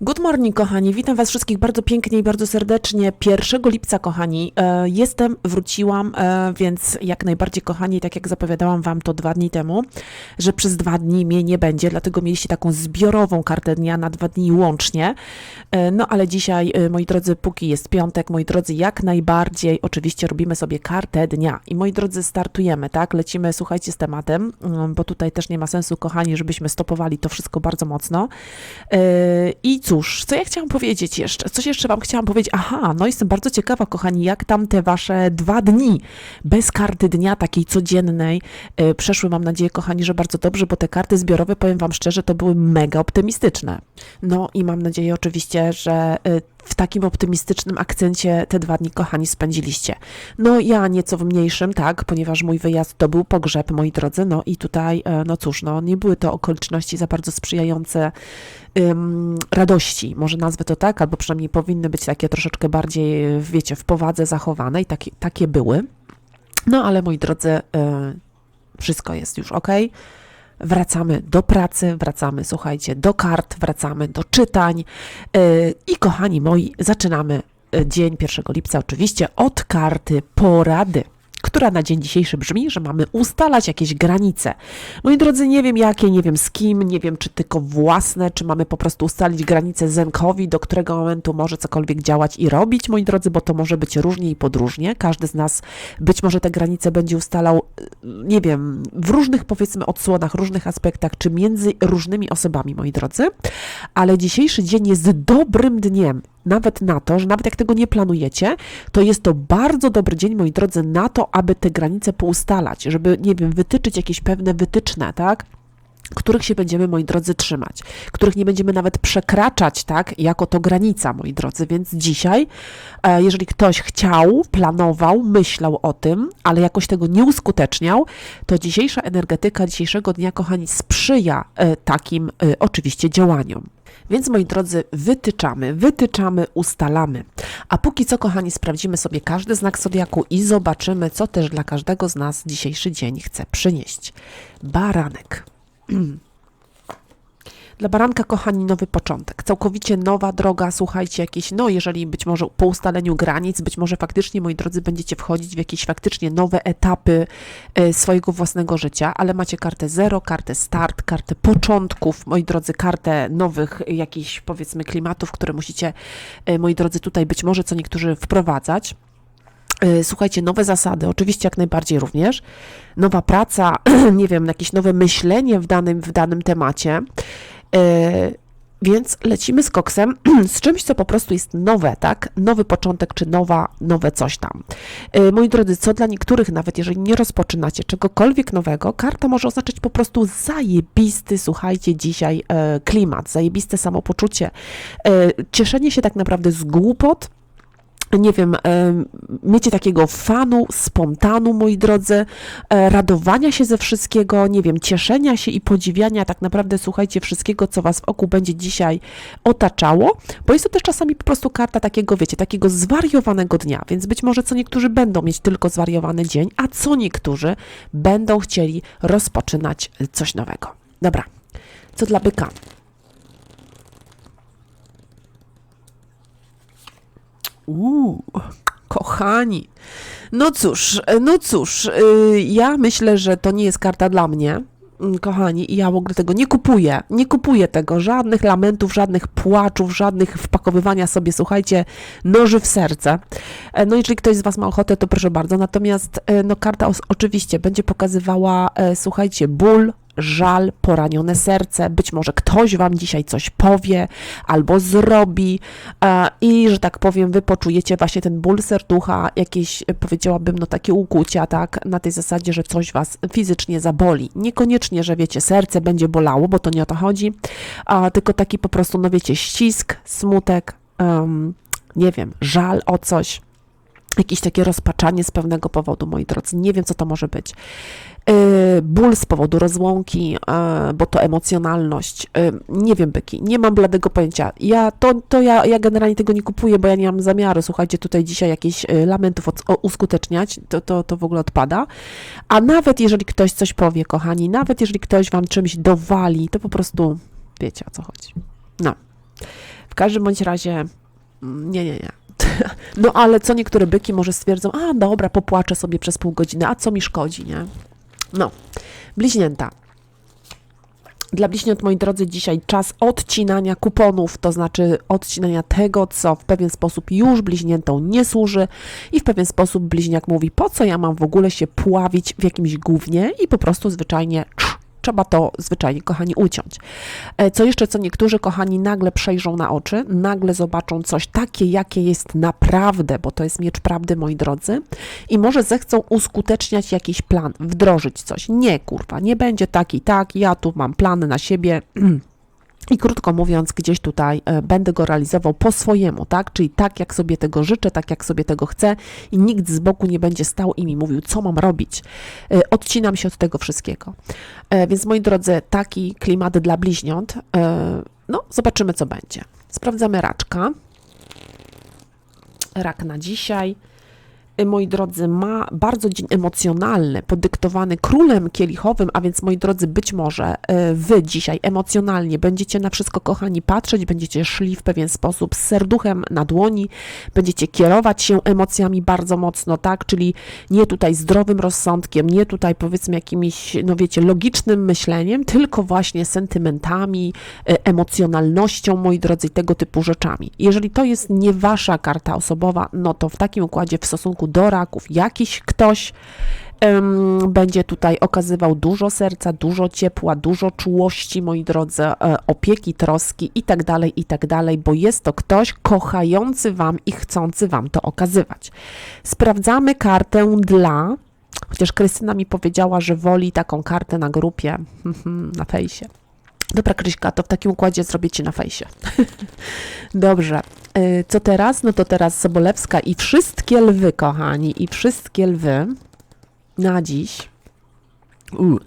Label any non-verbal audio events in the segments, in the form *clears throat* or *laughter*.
Good morning, kochani. Witam Was wszystkich bardzo pięknie i bardzo serdecznie. 1 lipca, kochani, e, jestem, wróciłam, e, więc jak najbardziej, kochani, tak jak zapowiadałam Wam to dwa dni temu, że przez dwa dni mnie nie będzie, dlatego mieliście taką zbiorową kartę dnia na dwa dni łącznie. E, no ale dzisiaj, moi drodzy, póki jest piątek, moi drodzy, jak najbardziej, oczywiście robimy sobie kartę dnia. I moi drodzy, startujemy, tak? Lecimy, słuchajcie, z tematem, mm, bo tutaj też nie ma sensu, kochani, żebyśmy stopowali to wszystko bardzo mocno. I cóż, co ja chciałam powiedzieć jeszcze? Coś jeszcze Wam chciałam powiedzieć? Aha, no jestem bardzo ciekawa, kochani, jak tam te Wasze dwa dni bez karty dnia takiej codziennej e, przeszły. Mam nadzieję, kochani, że bardzo dobrze, bo te karty zbiorowe, powiem Wam szczerze, to były mega optymistyczne. No i mam nadzieję oczywiście, że e, w takim optymistycznym akcencie te dwa dni, kochani, spędziliście. No ja nieco w mniejszym, tak, ponieważ mój wyjazd to był pogrzeb, moi drodzy, no i tutaj, e, no cóż, no nie były to okoliczności za bardzo sprzyjające radości, może nazwę to tak, albo przynajmniej powinny być takie troszeczkę bardziej, wiecie, w powadze zachowane i takie, takie były. No ale moi drodzy, y, wszystko jest już ok. Wracamy do pracy, wracamy, słuchajcie, do kart, wracamy do czytań. y, I kochani moi, zaczynamy y, dzień 1 lipca oczywiście od karty porady która na dzień dzisiejszy brzmi, że mamy ustalać jakieś granice. Moi drodzy, nie wiem jakie, nie wiem z kim, nie wiem czy tylko własne, czy mamy po prostu ustalić granice zenkowi, do którego momentu może cokolwiek działać i robić, moi drodzy, bo to może być różnie i podróżnie. Każdy z nas być może te granice będzie ustalał, y, nie wiem, w różnych powiedzmy odsłonach, różnych aspektach, czy między różnymi osobami, moi drodzy. Ale dzisiejszy dzień jest dobrym dniem nawet na to, że nawet jak tego nie planujecie, to jest to bardzo dobry dzień, moi drodzy, na to, aby te granice poustalać, żeby, nie wiem, wytyczyć jakieś pewne wytyczne, tak? Których się będziemy, moi drodzy, trzymać, których nie będziemy nawet przekraczać, tak, jako to granica, moi drodzy. Więc dzisiaj, e, jeżeli ktoś chciał, planował, myślał o tym, ale jakoś tego nie uskuteczniał, to dzisiejsza energetyka dzisiejszego dnia, kochani, sprzyja e, takim e, oczywiście działaniom. Więc moi drodzy, wytyczamy, wytyczamy, ustalamy. A póki co, kochani, sprawdzimy sobie każdy znak zodiaku i zobaczymy, co też dla każdego z nas dzisiejszy dzień chce przynieść. Baranek. *clears throat* Dla baranka, kochani, nowy początek. Całkowicie nowa droga, słuchajcie, jakieś, no jeżeli być może po ustaleniu granic, być może faktycznie, moi drodzy, będziecie wchodzić w jakieś faktycznie nowe etapy e, swojego własnego życia, ale macie kartę zero, kartę start, kartę początków, moi drodzy, kartę nowych jakichś, powiedzmy, klimatów, które musicie, e, moi drodzy, tutaj być może co niektórzy wprowadzać. E, Słuchajcie, nowe zasady, oczywiście jak najbardziej również, nowa praca, *clears throat* nie wiem, jakieś nowe myślenie w danym, w danym temacie. E, Więc lecimy z koksem, *clears throat* z czymś, co po prostu jest nowe, tak? Nowy początek, czy nowa, nowe coś tam. E, Moi drodzy, co dla niektórych, nawet jeżeli nie rozpoczynacie czegokolwiek nowego, karta może oznaczać po prostu zajebisty, słuchajcie, dzisiaj klimat, zajebiste samopoczucie, cieszenie się tak naprawdę z głupot, nie wiem, miecie takiego fanu, spontanu, moi drodzy, e, radowania się ze wszystkiego, nie wiem, cieszenia się i podziwiania tak naprawdę, słuchajcie, wszystkiego, co was w oku będzie dzisiaj otaczało, bo jest to też czasami po prostu karta takiego, wiecie, takiego zwariowanego dnia, więc być może co niektórzy będą mieć tylko zwariowany dzień, a co niektórzy będą chcieli rozpoczynać coś nowego. Dobra, co dla byka? Uuu, kochani. No cóż, no cóż, y, ja myślę, że to nie jest karta dla mnie. mm, Kochani, i ja w ogóle tego nie kupuję. Nie kupuję tego. Żadnych lamentów, żadnych płaczów, żadnych wpakowywania sobie, słuchajcie, noży w serce. E, No, jeżeli ktoś z Was ma ochotę, to proszę bardzo. Natomiast, e, no, karta oczywiście będzie pokazywała, e, słuchajcie, ból, żal, poranione serce. Być może ktoś Wam dzisiaj coś powie albo zrobi e, i, że tak powiem, Wy poczujecie właśnie ten ból serducha, jakieś, powiedziałabym, no takie ukłucia, tak, na tej zasadzie, że coś Was fizycznie zaboli. Niekoniecznie, że wiecie, serce będzie bolało, bo to nie o to chodzi, tylko taki po prostu, no wiecie, ścisk, smutek, em, nie wiem, żal o coś jakieś takie rozpaczanie z pewnego powodu, moi drodzy. Nie wiem, co to może być. Yy, ból z powodu rozłąki, yy, bo to emocjonalność. Yy, nie wiem, byki, nie mam bladego pojęcia. Ja to, to ja, ja generalnie tego nie kupuję, bo ja nie mam zamiaru, słuchajcie, tutaj dzisiaj jakichś lamentów uskuteczniać, to, to, to w ogóle odpada. A nawet jeżeli ktoś coś powie, kochani, nawet jeżeli ktoś wam czymś dowali, to po prostu wiecie, o co chodzi. No. W W każdym bądź razie, mm, nie, nie, nie. *laughs* No ale co niektóre byki może stwierdzą, a dobra, popłaczę sobie przez pół godziny, a co mi szkodzi, nie? No, bliźnięta. Dla bliźniąt, moi drodzy, dzisiaj czas odcinania kuponów, to znaczy odcinania tego, co w pewien sposób już bliźniętom nie służy i w pewien sposób bliźniak mówi, po co ja mam w ogóle się pławić w jakimś gównie i po prostu zwyczajnie trzeba to zwyczajnie, kochani, uciąć. E, co jeszcze, co niektórzy, kochani, nagle przejrzą na oczy, nagle zobaczą coś takie, jakie jest naprawdę, bo to jest miecz prawdy, moi drodzy, i może zechcą uskuteczniać jakiś plan, wdrożyć coś. Nie, kurwa, nie będzie tak i tak, ja tu mam plany na siebie. *clears throat* I krótko mówiąc, gdzieś tutaj e, będę go realizował po swojemu, tak? Czyli tak, jak sobie tego życzę, tak, jak sobie tego chcę, i nikt z boku nie będzie stał i mi mówił, co mam robić. E, odcinam się od tego wszystkiego. E, więc moi drodzy, taki klimat dla bliźniąt. No, zobaczymy, co będzie. Sprawdzamy raczka. Rak na dzisiaj. Y, moi drodzy, ma bardzo dzień emocjonalny, podyktowany królem kielichowym, a więc, moi drodzy, być może y, wy dzisiaj emocjonalnie będziecie na wszystko, kochani, patrzeć, będziecie szli w pewien sposób z serduchem na dłoni, będziecie kierować się emocjami bardzo mocno, tak, czyli nie tutaj zdrowym rozsądkiem, nie tutaj, powiedzmy, jakimiś, no wiecie, logicznym myśleniem, tylko właśnie sentymentami, y, emocjonalnością, moi drodzy, tego typu rzeczami. Jeżeli to jest nie wasza karta osobowa, no to w takim układzie w stosunku stosunku do raków jakiś ktoś um, będzie tutaj okazywał dużo serca, dużo ciepła, dużo czułości, moi drodzy, e, opieki, troski i tak dalej, i tak bo jest to ktoś kochający Wam i chcący Wam to okazywać. Sprawdzamy kartę dla Chociaż Krystyna mi powiedziała, że woli taką kartę na grupie, *laughs* na fejsie. Dobra, Kryśka, to w takim układzie zrobię Ci na fejsie. *laughs* Dobrze. Y, co teraz? No to teraz Sobolewska i wszystkie lwy, kochani, i wszystkie lwy na dziś. U.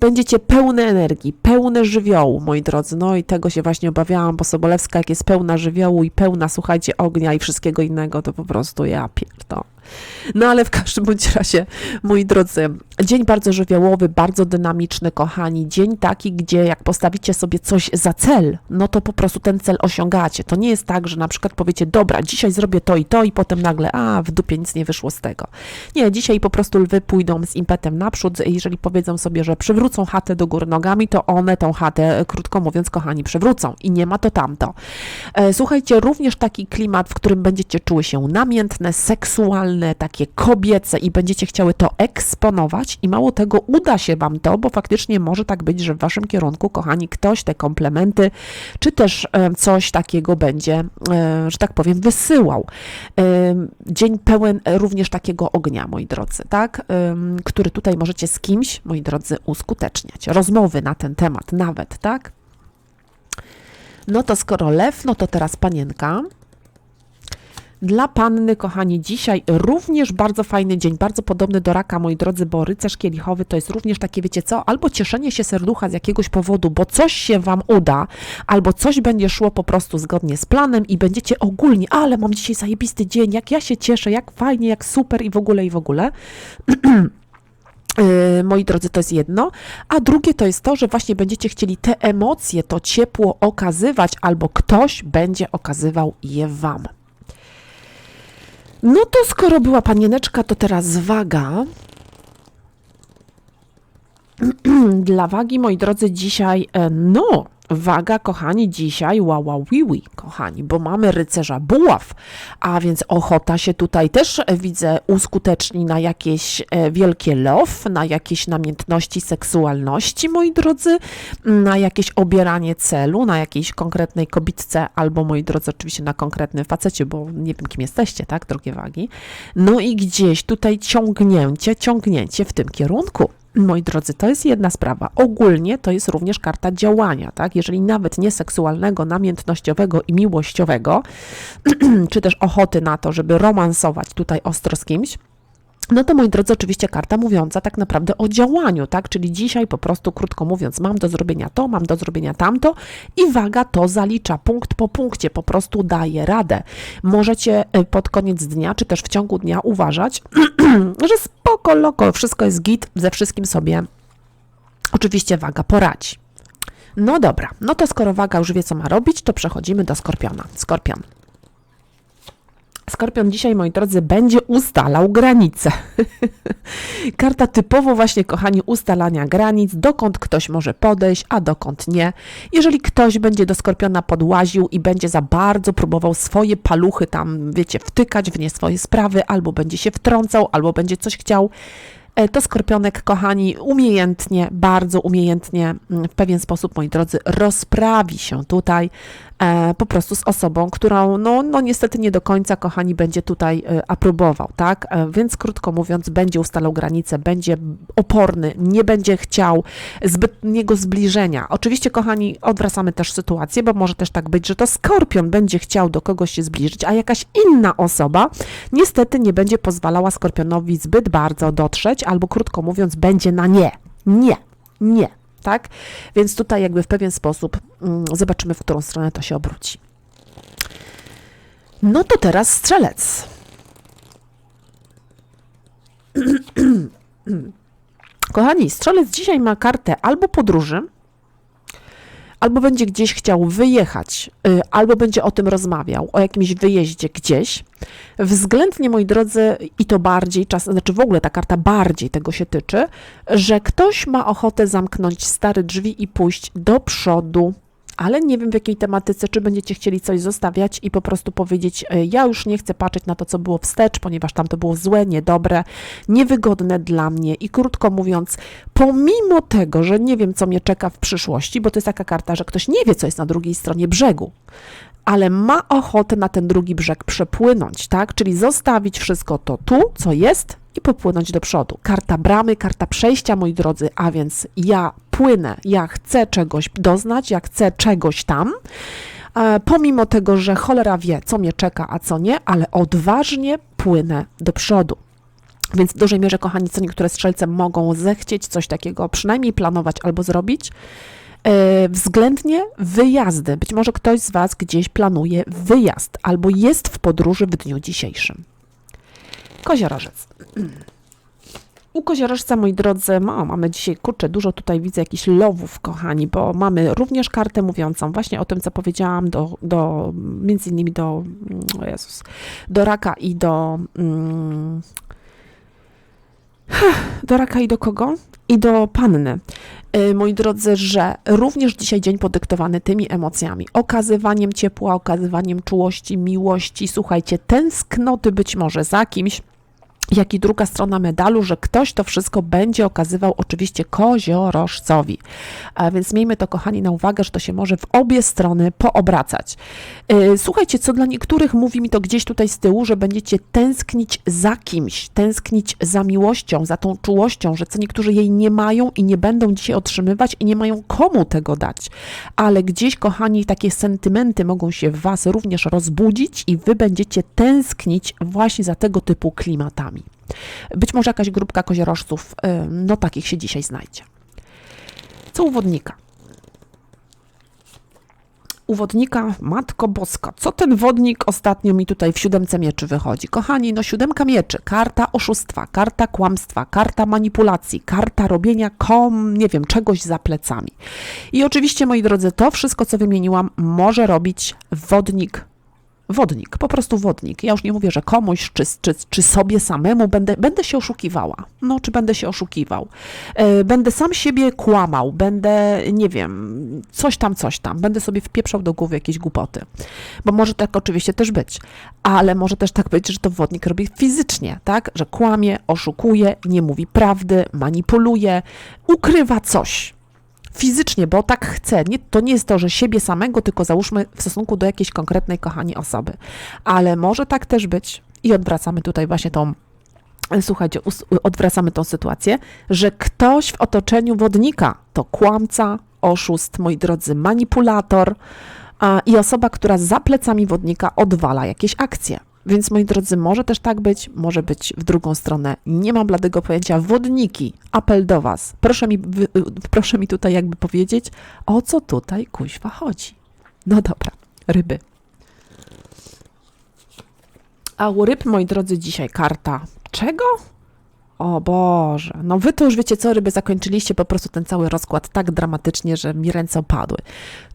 Będziecie pełne energii, pełne żywiołu, moi drodzy. No i tego się właśnie obawiałam, bo Sobolewska, jak jest pełna żywiołu i pełna, słuchajcie, ognia i wszystkiego innego, to po prostu ja pierdolę. No ale w każdym bądź razie, moi drodzy, dzień bardzo żywiołowy, bardzo dynamiczny, kochani. Dzień taki, gdzie jak postawicie sobie coś za cel, no to po prostu ten cel osiągacie. To nie jest tak, że na przykład powiecie, dobra, dzisiaj zrobię to i to i potem nagle, a w dupie nic nie wyszło z tego. Nie, dzisiaj po prostu lwy pójdą z impetem naprzód. Jeżeli powiedzą sobie, że przywrócą chatę do góry nogami, to one tą chatę, krótko mówiąc, kochani, przywrócą i nie ma to tamto. E, słuchajcie, również taki klimat, w którym będziecie czuły się namiętne, seksualne, takie kobiece i będziecie chciały to eksponować i mało tego uda się Wam to, bo faktycznie może tak być, że w Waszym kierunku, kochani, ktoś te komplementy, czy też e, coś takiego będzie, e, że tak powiem, wysyłał. E, dzień pełen również takiego ognia, moi drodzy, tak, który tutaj możecie z kimś, moi drodzy, uskuteczniać. Rozmowy na ten temat nawet, tak? No to skoro lew, no to teraz panienka. Dla panny, kochani, dzisiaj również bardzo fajny dzień, bardzo podobny do raka, moi drodzy, bo rycerz kielichowy to jest również takie, wiecie co, albo cieszenie się serducha z jakiegoś powodu, bo coś się wam uda, albo coś będzie szło po prostu zgodnie z planem i będziecie ogólnie, ale mam dzisiaj zajebisty dzień, jak ja się cieszę, jak fajnie, jak super i w ogóle, i w ogóle. Yy, *clears throat* moi drodzy, to jest jedno, a drugie to jest to, że właśnie będziecie chcieli te emocje, to ciepło okazywać, albo ktoś będzie okazywał je Wam. No to skoro była panieneczka, to teraz waga. *clears throat* Dla wagi, moi drodzy, dzisiaj, e, no, Waga, kochani, dzisiaj wała wiwi, kochani, bo mamy rycerza buław, a więc ochota się tutaj też e, widzę uskuteczni na jakieś e, wielkie love, na jakieś namiętności seksualności, moi drodzy, na jakieś obieranie celu, na jakiejś konkretnej kobitce, albo moi drodzy, oczywiście na konkretnym facecie, bo nie wiem, kim jesteście, tak, drogie wagi. No i gdzieś tutaj ciągnięcie, ciągnięcie w tym kierunku. Moi drodzy, to jest jedna sprawa. Ogólnie to jest również karta działania, tak? Jeżeli nawet nie seksualnego, namiętnościowego i miłościowego, *clears throat* czy też ochoty na to, żeby romansować tutaj ostro z kimś, no to moi drodzy, oczywiście karta mówiąca tak naprawdę o działaniu, tak? Czyli dzisiaj po prostu, krótko mówiąc, mam do zrobienia to, mam do zrobienia tamto i waga to zalicza punkt po punkcie, po prostu daje radę. Możecie e, pod koniec dnia, czy też w ciągu dnia uważać, *clears throat* że spoko, loko, wszystko jest git, ze wszystkim sobie oczywiście waga poradzi. No dobra, no to skoro waga już wie, co ma robić, to przechodzimy do skorpiona. Skorpion. Skorpion dzisiaj, moi drodzy, będzie ustalał granice. *laughs* Karta typowo właśnie, kochani, ustalania granic, dokąd ktoś może podejść, a dokąd nie. Jeżeli ktoś będzie do Skorpiona podłaził i będzie za bardzo próbował swoje paluchy tam, wiecie, wtykać w nie swoje sprawy, albo będzie się wtrącał, albo będzie coś chciał, e, to Skorpionek, kochani, umiejętnie, bardzo umiejętnie, mm, w pewien sposób, moi drodzy, rozprawi się tutaj po prostu z osobą, którą, no, no niestety nie do końca, kochani, będzie tutaj e, aprobował, tak? E, więc krótko mówiąc, będzie ustalał granice, będzie oporny, nie będzie chciał zbytniego zbliżenia. Oczywiście, kochani, odwracamy też sytuację, bo może też tak być, że to Skorpion będzie chciał do kogoś się zbliżyć, a jakaś inna osoba niestety nie będzie pozwalała Skorpionowi zbyt bardzo dotrzeć, albo krótko mówiąc, będzie na nie. Nie, nie, tak? Więc tutaj jakby w pewien sposób mm, zobaczymy, w którą stronę to się obróci. No to teraz strzelec. *clears throat* Kochani, strzelec dzisiaj ma kartę albo podróży, albo będzie gdzieś chciał wyjechać, y, albo będzie o tym rozmawiał, o jakimś wyjeździe gdzieś. Względnie, moi drodzy, i to bardziej, czas, znaczy w ogóle ta karta bardziej tego się tyczy, że ktoś ma ochotę zamknąć stare drzwi i pójść do przodu. Ale nie wiem w jakiej tematyce, czy będziecie chcieli coś zostawiać i po prostu powiedzieć: y, Ja już nie chcę patrzeć na to, co było wstecz, ponieważ tam to było złe, niedobre, niewygodne dla mnie. I krótko mówiąc, pomimo tego, że nie wiem, co mnie czeka w przyszłości, bo to jest taka karta, że ktoś nie wie, co jest na drugiej stronie brzegu, ale ma ochotę na ten drugi brzeg przepłynąć, tak? Czyli zostawić wszystko to tu, co jest i popłynąć do przodu. Karta bramy, karta przejścia, moi drodzy, a więc ja płynę, ja chcę czegoś doznać, ja chcę czegoś tam. E, pomimo tego, że cholera wie, co mnie czeka, a co nie, ale odważnie płynę do przodu. Więc w dużej mierze, kochani, co niektóre strzelce mogą zechcieć coś takiego przynajmniej planować albo zrobić. E, Względnie wyjazdy. Być może ktoś z Was gdzieś planuje wyjazd albo jest w podróży w dniu dzisiejszym. Koziorożec. U koziorożca, moi drodzy, o, mamy dzisiaj, kurczę, dużo tutaj widzę jakichś lowów, kochani, bo mamy również kartę mówiącą właśnie o tym, co powiedziałam, do, do między innymi do, mm, Jezus, do raka i do, mm, *sighs* do raka i do kogo? I do panny. Y, Moi drodzy, że również dzisiaj dzień podyktowany tymi emocjami, okazywaniem ciepła, okazywaniem czułości, miłości, słuchajcie, tęsknoty być może za kimś, jak i druga strona medalu, że ktoś to wszystko będzie okazywał oczywiście koziorożcowi. A więc miejmy to, kochani, na uwagę, że to się może w obie strony poobracać. Yy, Słuchajcie, co dla niektórych mówi mi to gdzieś tutaj z tyłu, że będziecie tęsknić za kimś, tęsknić za miłością, za tą czułością, że co niektórzy jej nie mają i nie będą dzisiaj otrzymywać i nie mają komu tego dać. Ale gdzieś, kochani, takie sentymenty mogą się w Was również rozbudzić i Wy będziecie tęsknić właśnie za tego typu klimatami. Być może jakaś grupka koziorożców, y, no takich się dzisiaj znajdzie. Co u wodnika? U wodnika, Matko Boska, co ten wodnik ostatnio mi tutaj w siódemce mieczy wychodzi? Kochani, no siódemka mieczy, karta oszustwa, karta kłamstwa, karta manipulacji, karta robienia kom, nie wiem, czegoś za plecami. I oczywiście, moi drodzy, to wszystko, co wymieniłam, może robić wodnik Wodnik, po prostu wodnik. Ja już nie mówię, że komuś czy, czy, czy sobie samemu będę, będę się oszukiwała. No, czy będę się oszukiwał. E, Będę sam siebie kłamał, będę, nie wiem, coś tam, coś tam. Będę sobie wpieprzał do głowy jakieś głupoty. Bo może tak oczywiście też być, ale może też tak być, że to wodnik robi fizycznie, tak? Że kłamie, oszukuje, nie mówi prawdy, manipuluje, ukrywa coś fizycznie, bo tak chce. Nie, to nie jest to, że siebie samego, tylko załóżmy w stosunku do jakiejś konkretnej, kochani osoby. Ale może tak też być i odwracamy tutaj właśnie tą. Słuchajcie, odwracamy tą sytuację, że ktoś w otoczeniu wodnika to kłamca, oszust, moi drodzy, manipulator a, i osoba, która za plecami wodnika odwala jakieś akcje. Więc moi drodzy, może też tak być, może być w drugą stronę. Nie mam bladego pojęcia. Wodniki, apel do Was. Proszę mi, wy, proszę mi tutaj jakby powiedzieć, o co tutaj kuźwa chodzi. No dobra, ryby. A u ryb, moi drodzy, dzisiaj karta czego? O Boże, no wy to już wiecie co, ryby, zakończyliście po prostu ten cały rozkład tak dramatycznie, że mi ręce opadły.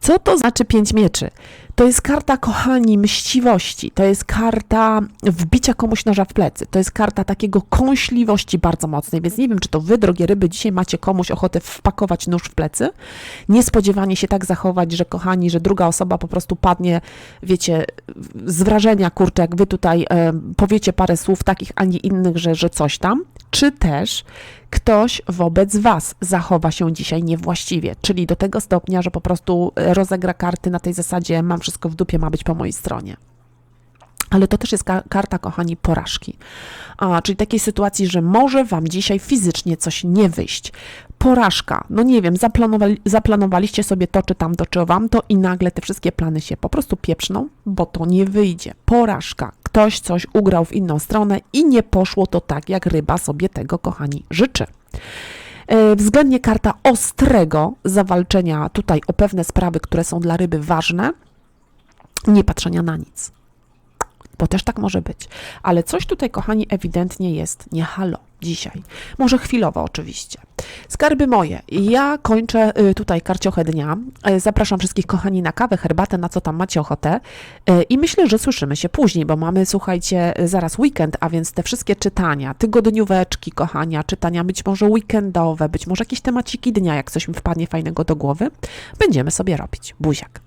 Co to znaczy pięć mieczy? To jest karta, kochani, mściwości, to jest karta wbicia komuś noża w plecy, to jest karta takiego kąśliwości bardzo mocnej, więc nie wiem, czy to wy, drogie ryby, dzisiaj macie komuś ochotę wpakować nóż w plecy, niespodziewanie się tak zachować, że kochani, że druga osoba po prostu padnie, wiecie, z wrażenia, kurczę, jak wy tutaj powiecie parę słów takich, a nie innych, że, że coś tam, czy też ktoś wobec was zachowa się dzisiaj niewłaściwie, czyli do tego stopnia, że po prostu e, rozegra karty na tej zasadzie mam wszystko w dupie, ma być po mojej stronie. Ale to też jest ka- karta, kochani, porażki. A, czyli takiej sytuacji, że może wam dzisiaj fizycznie coś nie wyjść. Porażka, no nie wiem, zaplanowali, zaplanowaliście sobie to czy tamto, czy wam to i nagle te wszystkie plany się po prostu pieprzną, bo to nie wyjdzie. Porażka, ktoś coś ugrał w inną stronę i nie poszło to tak, jak ryba sobie tego, kochani, życzy. E, Względnie karta ostrego zawalczenia tutaj o pewne sprawy, które są dla ryby ważne, nie patrzenia na nic bo też tak może być. Ale coś tutaj, kochani, ewidentnie jest nie halo dzisiaj. Może chwilowo oczywiście. Skarby moje. Ja kończę y, tutaj karciochę dnia. Y, Zapraszam wszystkich, kochani, na kawę, herbatę, na co tam macie ochotę. Y, I myślę, że słyszymy się później, bo mamy, słuchajcie, zaraz weekend, a więc te wszystkie czytania, tygodnióweczki, kochania, czytania być może weekendowe, być może jakieś temaciki dnia, jak coś mi wpadnie fajnego do głowy, będziemy sobie robić. Buziak.